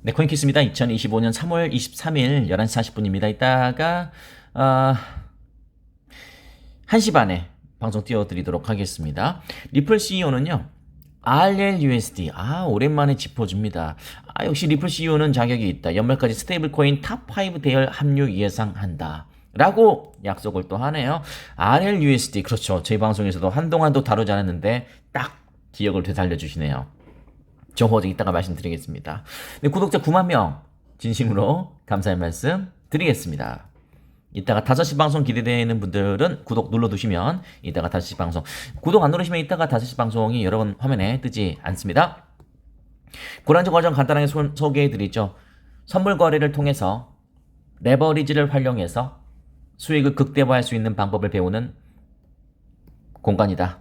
네, 코인키스입니다. 2025년 3월 23일 11시 40분입니다. 이따가 어, 1시 반에 방송 띄워드리도록 하겠습니다. 리플 CEO는요. RLUSD 아 오랜만에 짚어줍니다. 아 역시 리플 CEO는 자격이 있다. 연말까지 스테이블 코인 탑5 대열 합류 예상한다. 라고 약속을 또 하네요. RLUSD 그렇죠. 저희 방송에서도 한동안도 다루지 않았는데 딱 기억을 되살려 주시네요. 정보 좀 이따가 말씀드리겠습니다. 네, 구독자 9만 명 진심으로 감사의 말씀 드리겠습니다. 이따가 5시 방송 기대되는 분들은 구독 눌러두시면 이따가 5시 방송 구독 안 누르시면 이따가 5시 방송이 여러분 화면에 뜨지 않습니다. 고란지 과정 간단하게 소, 소개해드리죠. 선물 거래를 통해서 레버리지를 활용해서 수익을 극대화할 수 있는 방법을 배우는 공간이다.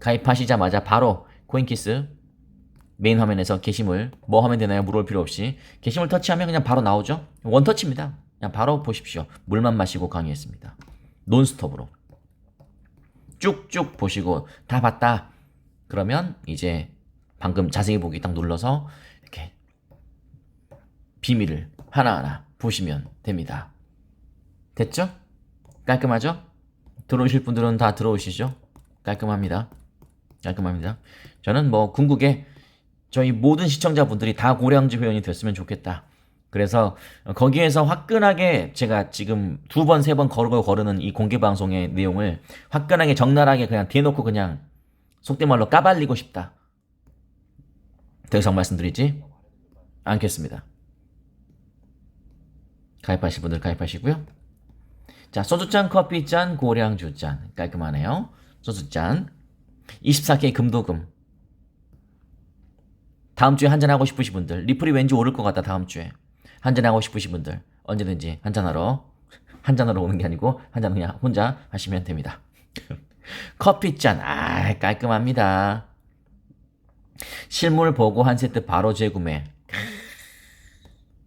가입하시자마자 바로 코인키스 메인 화면에서 게시물 뭐 하면 되나요? 물어볼 필요 없이 게시물 터치하면 그냥 바로 나오죠. 원터치입니다. 그냥 바로 보십시오. 물만 마시고 강의했습니다. 논스톱으로 쭉쭉 보시고 다 봤다. 그러면 이제 방금 자세히 보기 딱 눌러서 이렇게 비밀을 하나하나 보시면 됩니다. 됐죠? 깔끔하죠? 들어오실 분들은 다 들어오시죠? 깔끔합니다. 깔끔합니다. 저는 뭐 궁극에 저희 모든 시청자분들이 다 고량주 회원이 됐으면 좋겠다. 그래서 거기에서 화끈하게 제가 지금 두 번, 세번 거르고 거르는 이 공개 방송의 내용을 화끈하게 적나라하게 그냥 대놓고 그냥 속된 말로 까발리고 싶다. 더 이상 말씀드리지 않겠습니다. 가입하실 분들 가입하시고요. 자, 소주잔, 커피잔, 고량주잔. 깔끔하네요. 소주잔. 24K 금도금. 다음 주에 한잔하고 싶으신 분들. 리플이 왠지 오를 것 같다, 다음 주에. 한잔하고 싶으신 분들. 언제든지 한잔하러. 한잔하러 오는 게 아니고, 한잔 그냥 혼자 하시면 됩니다. 커피잔. 아, 깔끔합니다. 실물 보고 한 세트 바로 재구매.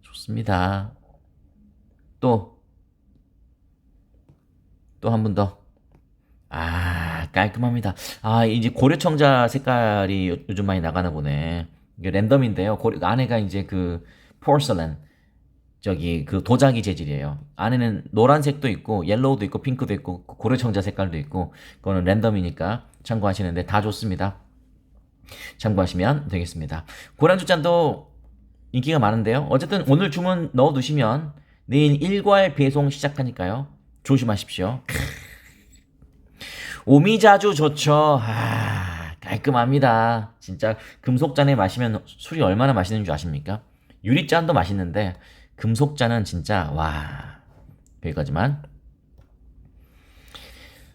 좋습니다. 또, 또 한 분 더. 아, 깔끔합니다. 아, 이제 고려청자 색깔이 요- 요즘 많이 나가나 보네. 랜덤인데요. 고려, 안에가 이제 그, 포슬렌. 저기, 그 도자기 재질이에요. 안에는 노란색도 있고, 옐로우도 있고, 핑크도 있고, 고려청자 색깔도 있고, 그거는 랜덤이니까 참고하시는데 다 좋습니다. 참고하시면 되겠습니다. 고란주잔도 인기가 많은데요. 어쨌든 오늘 주문 넣어 두시면 내일 일괄 배송 시작하니까요. 조심하십시오. 오미자주 좋죠. 아, 깔끔합니다. 진짜 금속잔에 마시면 술이 얼마나 맛있는 줄 아십니까? 유리잔도 맛있는데 금속잔은 진짜 와 여기까지만.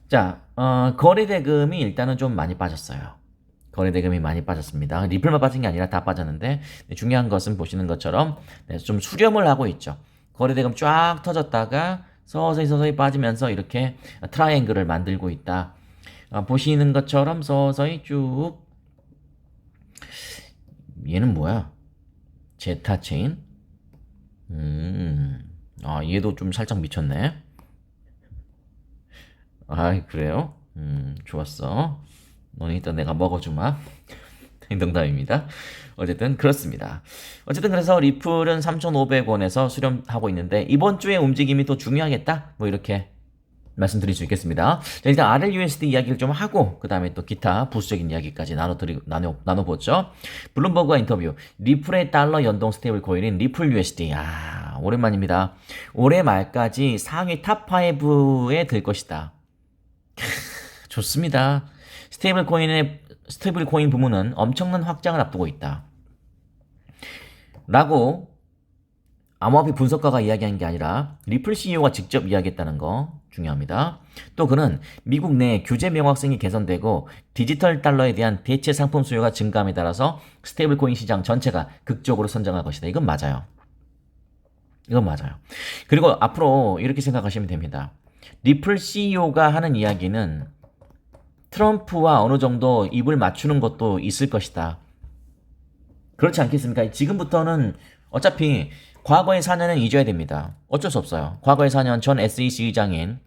자, 어, 거래 대금이 일단은 좀 많이 빠졌어요. 거래 대금이 많이 빠졌습니다. 리플만 빠진 게 아니라 다 빠졌는데 네, 중요한 것은 보시는 것처럼 네, 좀 수렴을 하고 있죠. 거래 대금 쫙 터졌다가 서서히 서서히 빠지면서 이렇게 트라이앵글을 만들고 있다. 아, 보시는 것처럼 서서히 쭉 얘는 뭐야? 제타 체인? 음, 아 얘도 좀 살짝 미쳤네. 아 그래요? 음 좋았어. 너는 이따 내가 먹어주마. 농담입니다. 어쨌든 그렇습니다. 어쨌든 그래서 리플은 3,500원에서 수렴하고 있는데 이번 주에 움직임이 또 중요하겠다. 뭐 이렇게 말씀드릴 수 있겠습니다. 자, 일단 RLUSD 이야기를 좀 하고 그 다음에 또 기타 부수적인 이야기까지 나눠드리 나눠 나눠보죠. 블룸버그가 인터뷰 리플의 달러 연동 스테이블 코인인 리플 USD. 아 오랜만입니다. 올해 말까지 상위 탑 5에 들 것이다. 좋습니다. 스테이블 코인의 스테이블 코인 부문은 엄청난 확장을 앞두고 있다. 라고 암호화폐 분석가가 이야기한 게 아니라 리플 CEO가 직접 이야기했다는 거 중요합니다. 또 그는 미국 내 규제 명확성이 개선되고 디지털 달러에 대한 대체 상품 수요가 증가함에 따라서 스테이블 코인 시장 전체가 극적으로 선정할 것이다. 이건 맞아요. 이건 맞아요. 그리고 앞으로 이렇게 생각하시면 됩니다. 리플 CEO가 하는 이야기는 트럼프와 어느 정도 입을 맞추는 것도 있을 것이다. 그렇지 않겠습니까? 지금부터는 어차피 과거의 4년은 잊어야 됩니다. 어쩔 수 없어요. 과거의 4년 전 SEC 의장인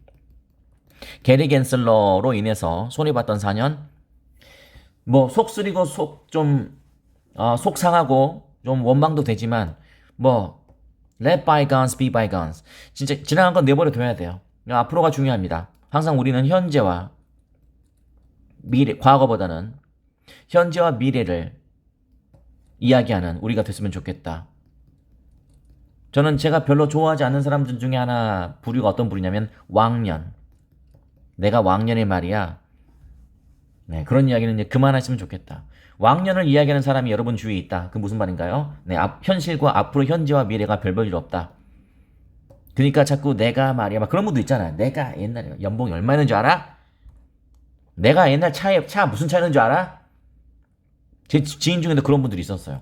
게리 겐슬러로 인해서 손해봤던 4년 뭐 속 쓰리고 속좀 어, 속 상하고 좀 원망도 되지만 뭐 let bygones be bygones. 진짜 지나간 건 내버려 둬야 돼요. 앞으로가 중요합니다. 항상 우리는 현재와 미래, 과거보다는 현재와 미래를 이야기하는 우리가 됐으면 좋겠다. 저는 제가 별로 좋아하지 않는 사람들 중에 하나 부류가 어떤 부류냐면 왕년. 내가 왕년의 말이야. 네, 그런 이야기는 이제 그만했으면 좋겠다. 왕년을 이야기하는 사람이 여러분 주위에 있다. 그 무슨 말인가요? 네, 앞, 현실과 앞으로 현재와 미래가 별볼일 없다. 그러니까 자꾸 내가 말이야. 막 그런 분도 있잖아요. 내가 옛날에 연봉이 얼마였는 줄 알아? 내가 옛날 차에 차 무슨 차였는 줄 알아? 제 지- 지인 중에도 그런 분들이 있었어요.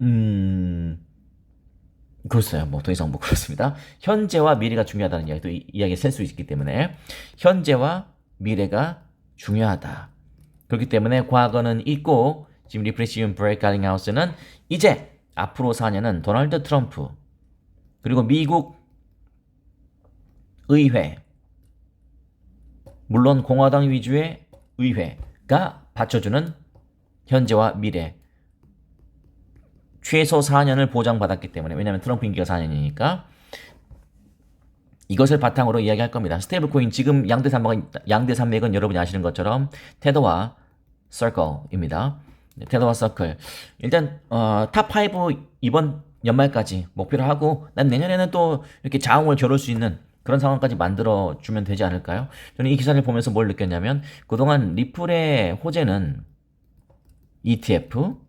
음, 그렇어요. 뭐 더 이상 뭐 그렇습니다. 현재와 미래가 중요하다는 이야기도 이- 이야기에 셀수 있기 때문에 현재와 미래가 중요하다. 그렇기 때문에 과거는 있고 지금 리프레시움 브레이크 가링하우스는 이제 앞으로 4년은 도널드 트럼프 그리고 미국 의회 물론 공화당 위주의 의회가 받쳐주는 현재와 미래 최소 4년을 보장받았기 때문에 왜냐하면 트럼프 임기가 4년이니까 이것을 바탕으로 이야기할 겁니다. 스테이블 코인 지금 양대 산맥은 양대 산맥은 여러분이 아시는 것처럼 테더와 서클입니다. 테더와 서클. 일단 어, 탑5 이번 연말까지 목표로 하고 난 내년에는 또 이렇게 자웅을 겨룰 수 있는 그런 상황까지 만들어 주면 되지 않을까요? 저는 이 기사를 보면서 뭘 느꼈냐면 그동안 리플의 호재는 ETF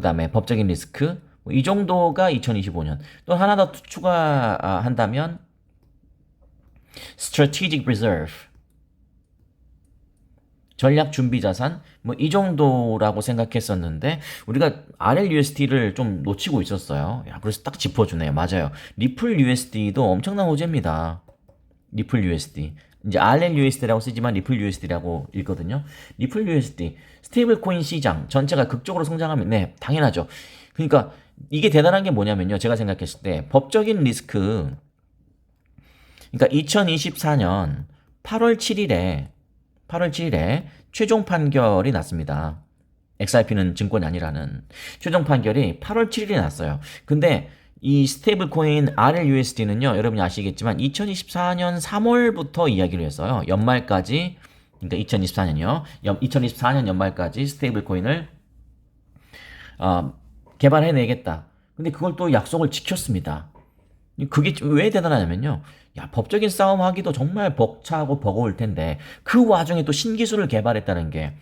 그 다음에 법적인 리스크 뭐 이 정도가 2025년 또 하나 더 추가한다면 strategic reserve 전략 준비 자산 뭐 이 정도라고 생각했었는데 우리가 RLUSD를 좀 놓치고 있었어요. 야, 그래서 딱 짚어주네요. 맞아요. 리플 USD도 엄청난 호재입니다. 리플 USD. 이제 RLUSD라고 쓰지만 리플 USD라고 읽거든요. 리플 USD 스테이블 코인 시장 전체가 극적으로 성장하면 네, 당연하죠. 그러니까 이게 대단한 게 뭐냐면요. 제가 생각했을 때 법적인 리스크 그러니까 2024년 8월 7일에 8월 7일에 최종 판결이 났습니다. XRP는 증권이 아니라는 최종 판결이 8월 7일에 났어요. 근데 이 스테이블 코인 RLUSD는요, 여러분이 아시겠지만 2024년 3월부터 이야기를 했어요. 연말까지 그러니까 2024년이요. 2024년 연말까지 스테이블 코인을 어, 개발해내겠다. 근데 그걸 또 약속을 지켰습니다. 그게 왜 대단하냐면요. 야, 법적인 싸움 하기도 정말 벅차고 버거울 텐데, 그 와중에 또 신기술을 개발했다는 게,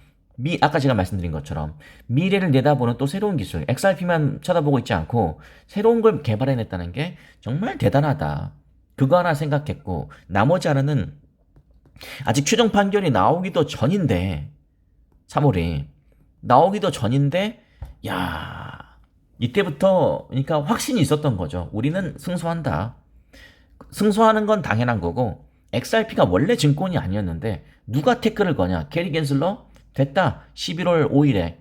미, 아까 제가 말씀드린 것처럼, 미래를 내다보는 또 새로운 기술, XRP만 쳐다보고 있지 않고, 새로운 걸 개발해냈다는 게 정말 대단하다. 그거 하나 생각했고, 나머지 하나는, 아직 최종 판결이 나오기도 전인데, 3월이, 나오기도 전인데, 야 이때부터 그러니까 확신이 있었던 거죠. 우리는 승소한다. 승소하는 건 당연한 거고 XRP가 원래 증권이 아니었는데 누가 태클을 거냐? 캐리 겐슬러 됐다. 11월 5일에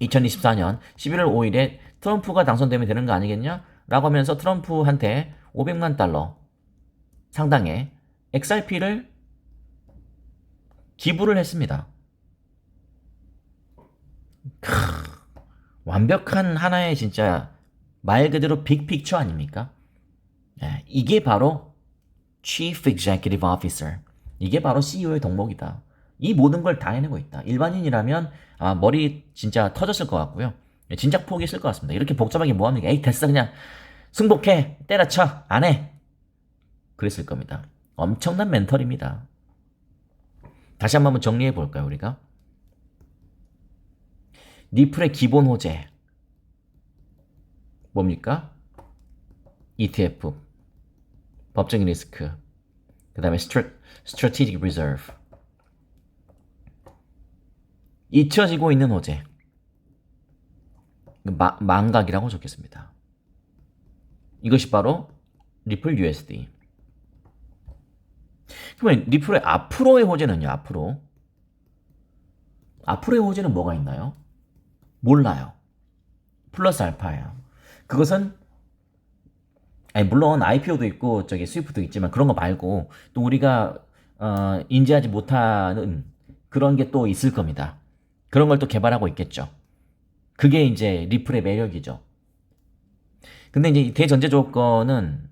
2024년 11월 5일에 트럼프가 당선되면 되는 거 아니겠냐? 라고 하면서 트럼프한테 500만 달러 상당의 XRP를 기부를 했습니다. 크, 완벽한 하나의 진짜 말 그대로 빅픽처 아닙니까? 예, 이게 바로 Chief Executive Officer. 이게 바로 CEO의 덕목이다. 이 모든 걸 다 해내고 있다. 일반인이라면 아, 머리 진짜 터졌을 것 같고요. 예, 진작 포기했을 것 같습니다. 이렇게 복잡하게 뭐합니까? 에이 됐어 그냥 승복해 때려쳐 안 해. 그랬을 겁니다. 엄청난 멘털입니다. 다시 한 번 정리해 볼까요 우리가? 리플의 기본 호재 뭡니까? ETF 법적인 리스크 그 다음에 strategic reserve 잊혀지고 있는 호재 마, 망각이라고 적겠습니다. 이것이 바로 리플 USD 그러면 리플의 앞으로의 호재는요 앞으로 앞으로의 호재는 뭐가 있나요? 몰라요. 플러스 알파예요. 그것은 아니 물론 IPO도 있고 저기 스위프도 있지만 그런 거 말고 또 우리가 어, 인지하지 못하는 그런 게 또 있을 겁니다. 그런 걸 또 개발하고 있겠죠. 그게 이제 리플의 매력이죠. 근데 이제 이 대전제 조건은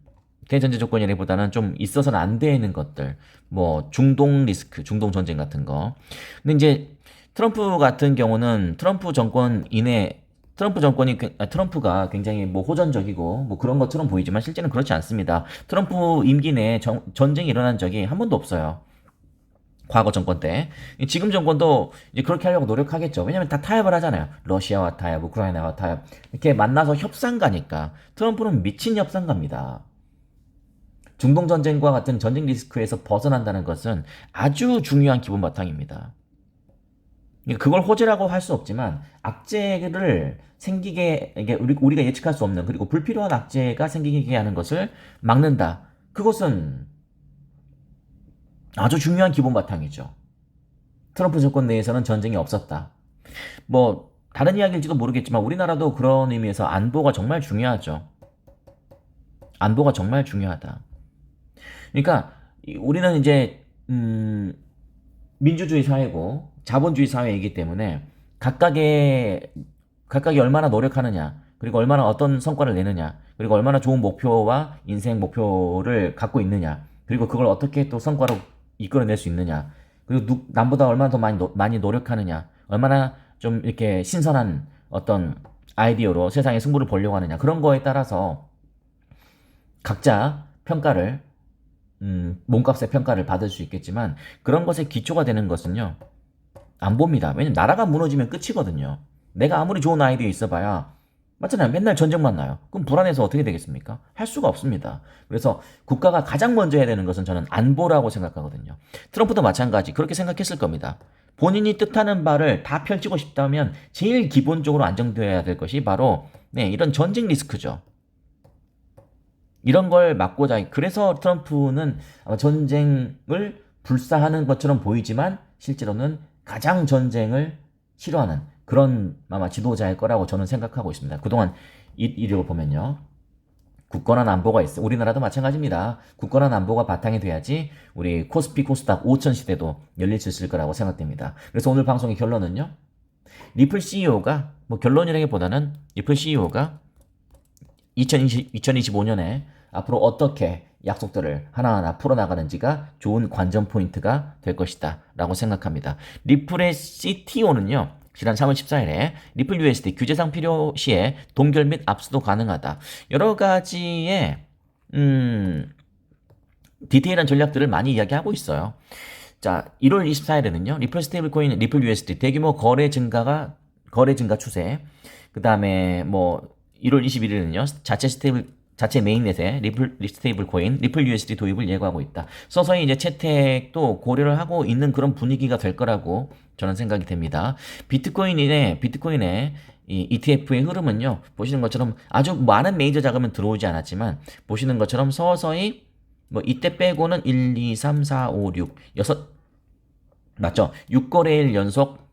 대전제 조건이라기보다는 좀 있어서는 안 되는 것들, 뭐 중동 리스크, 중동 전쟁 같은 거. 근데 이제 트럼프 같은 경우는 트럼프 정권 이내 트럼프 정권이 그- 아, 트럼프가 굉장히 뭐 호전적이고 뭐 그런 것처럼 보이지만 실제는 그렇지 않습니다. 트럼프 임기 내에 정- 전쟁이 일어난 적이 한 번도 없어요. 과거 정권 때 지금 정권도 이제 그렇게 하려고 노력하겠죠. 왜냐면 다 타협을 하잖아요. 러시아와 타협, 우크라이나와 타협 이렇게 만나서 협상가니까 트럼프는 미친 협상가입니다. 중동 전쟁과 같은 전쟁 리스크에서 벗어난다는 것은 아주 중요한 기본 바탕입니다. 그걸 호재라고 할 수 없지만 악재를 생기게 이게 우리 우리가 예측할 수 없는 그리고 불필요한 악재가 생기게 하는 것을 막는다. 그것은 아주 중요한 기본 바탕이죠. 트럼프 정권 내에서는 전쟁이 없었다. 뭐 다른 이야기일지도 모르겠지만 우리나라도 그런 의미에서 안보가 정말 중요하죠. 안보가 정말 중요하다. 그러니까 이- 우리는 이제 음, 민주주의 사회고 자본주의 사회이기 때문에 각각의 각각이 얼마나 노력하느냐 그리고 얼마나 어떤 성과를 내느냐 그리고 얼마나 좋은 목표와 인생 목표를 갖고 있느냐 그리고 그걸 어떻게 또 성과로 이끌어낼 수 있느냐 그리고 누, 남보다 얼마나 더 많이, 노, 많이 노력하느냐 얼마나 좀 이렇게 신선한 어떤 아이디어로 세상에 승부를 보려고 하느냐 그런 거에 따라서 각자 평가를 음, 몸값의 평가를 받을 수 있겠지만 그런 것에 기초가 되는 것은요 안 봅니다. 왜냐면 나라가 무너지면 끝이거든요. 내가 아무리 좋은 아이디어 있어봐야 맞잖아요. 맨날 전쟁만 나요. 그럼 불안해서 어떻게 되겠습니까? 할 수가 없습니다. 그래서 국가가 가장 먼저 해야 되는 것은 저는 안보라고 생각하거든요. 트럼프도 마찬가지 그렇게 생각했을 겁니다. 본인이 뜻하는 바를 다 펼치고 싶다면 제일 기본적으로 안정되어야 될 것이 바로 네, 이런 전쟁 리스크죠. 이런 걸 막고자 그래서 트럼프는 전쟁을 불사하는 것처럼 보이지만 실제로는 가장 전쟁을 싫어하는 그런 아마 지도자일 거라고 저는 생각하고 있습니다. 그동안 이, 이력을 보면요. 굳건한 안보가 있어. 우리나라도 마찬가지입니다. 굳건한 안보가 바탕이 돼야지 우리 코스피 코스닥 5천 시대도 열릴 수 있을 거라고 생각됩니다. 그래서 오늘 방송의 결론은요. 리플 CEO가 뭐 결론이라기보다는 리플 CEO가 2020, 2025년에 앞으로 어떻게 약속들을 하나하나 풀어나가는지가 좋은 관전 포인트가 될 것이다 라고 생각합니다. 리플의 CTO는요. 지난 3월 14일에 리플 USD 규제상 필요 시에 동결 및 압수도 가능하다. 여러 가지의 음, 디테일한 전략들을 많이 이야기하고 있어요. 자, 1월 24일에는요. 리플 스테이블 코인 리플 USD 대규모 거래 증가가 거래 증가 추세. 그다음에 뭐 1월 21일은요. 자체 스테이블 자체 메인넷에 리플 스테이블 코인 리플 USD 도입을 예고하고 있다. 서서히 이제 채택도 고려를 하고 있는 그런 분위기가 될 거라고 저는 생각이 됩니다. 비트코인의 비트코인의 이 ETF의 흐름은요. 보시는 것처럼 아주 많은 메이저 자금은 들어오지 않았지만 보시는 것처럼 서서히 뭐 이때 빼고는 1, 2, 3, 4, 5, 6, 6 맞죠? 6거래일 연속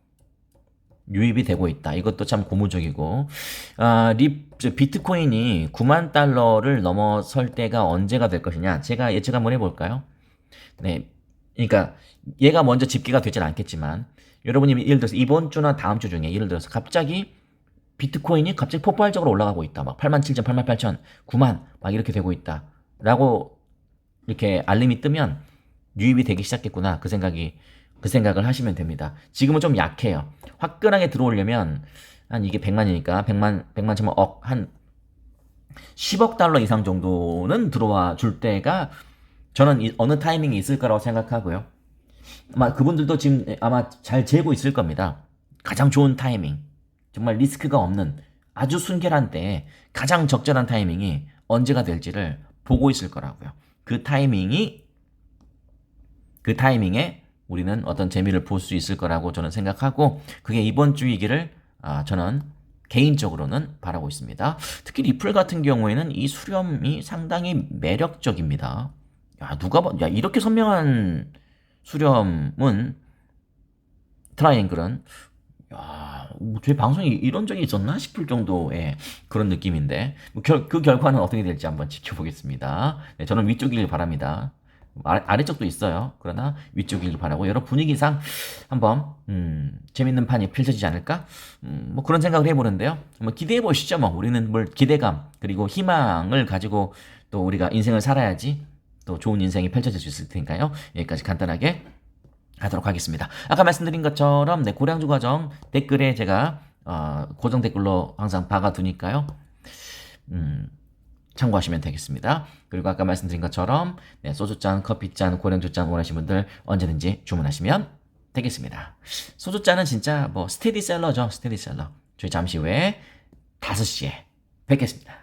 유입이 되고 있다. 이것도 참 고무적이고 아, 리, 저 비트코인이 9만 달러를 넘어설 때가 언제가 될 것이냐? 제가 예측 한번 해볼까요? 네, 그러니까 얘가 먼저 집계가 되진 않겠지만 여러분이 예를 들어서 이번 주나 다음 주 중에 예를 들어서 갑자기 비트코인이 갑자기 폭발적으로 올라가고 있다. 막 8만 7천, 8만 8천, 9만 막 이렇게 되고 있다. 라고 이렇게 알림이 뜨면 유입이 되기 시작했구나. 그 생각이 그 생각을 하시면 됩니다. 지금은 좀 약해요. 화끈하게 들어오려면 한 이게 100만이니까 100만 100만 천만 억한 10억 달러 이상 정도는 들어와 줄 때가 저는 이- 어느 타이밍이 있을 거라고 생각하고요. 아마 그분들도 지금 아마 잘 재고 있을 겁니다. 가장 좋은 타이밍. 정말 리스크가 없는 아주 순결한 때에 가장 적절한 타이밍이 언제가 될지를 보고 있을 거라고요. 그 타이밍이 그 타이밍에 우리는 어떤 재미를 볼 수 있을 거라고 저는 생각하고 그게 이번 주이기를 아, 저는 개인적으로는 바라고 있습니다. 특히 리플 같은 경우에는 이 수렴이 상당히 매력적입니다. 야, 누가 봐, 야, 이렇게 선명한 수렴은 트라이앵글은 야, 제 방송이 이런 적이 있었나 싶을 정도의 그런 느낌인데 뭐 결, 그 결과는 어떻게 될지 한번 지켜보겠습니다. 네, 저는 위쪽이길 바랍니다. 아래, 아래쪽도 있어요. 그러나 위쪽이길 바라고 여러 분위기상 한번 음, 재밌는 판이 펼쳐지지 않을까? 음, 뭐 그런 생각을 해보는데요. 한번 기대해 보시죠. 뭐 우리는 뭘 기대감 그리고 희망을 가지고 또 우리가 인생을 살아야지 또 좋은 인생이 펼쳐질 수 있을 테니까요. 여기까지 간단하게 하도록 하겠습니다. 아까 말씀드린 것처럼 네, 고량주 과정 댓글에 제가 어, 고정 댓글로 항상 박아두니까요. 음, 참고하시면 되겠습니다. 그리고 아까 말씀드린 것처럼 네, 소주잔, 커피잔, 고량주잔 원하시는 분들 언제든지 주문하시면 되겠습니다. 소주잔은 진짜 뭐 스테디셀러죠. 스테디셀러. 저희 잠시 후에 5시에 뵙겠습니다.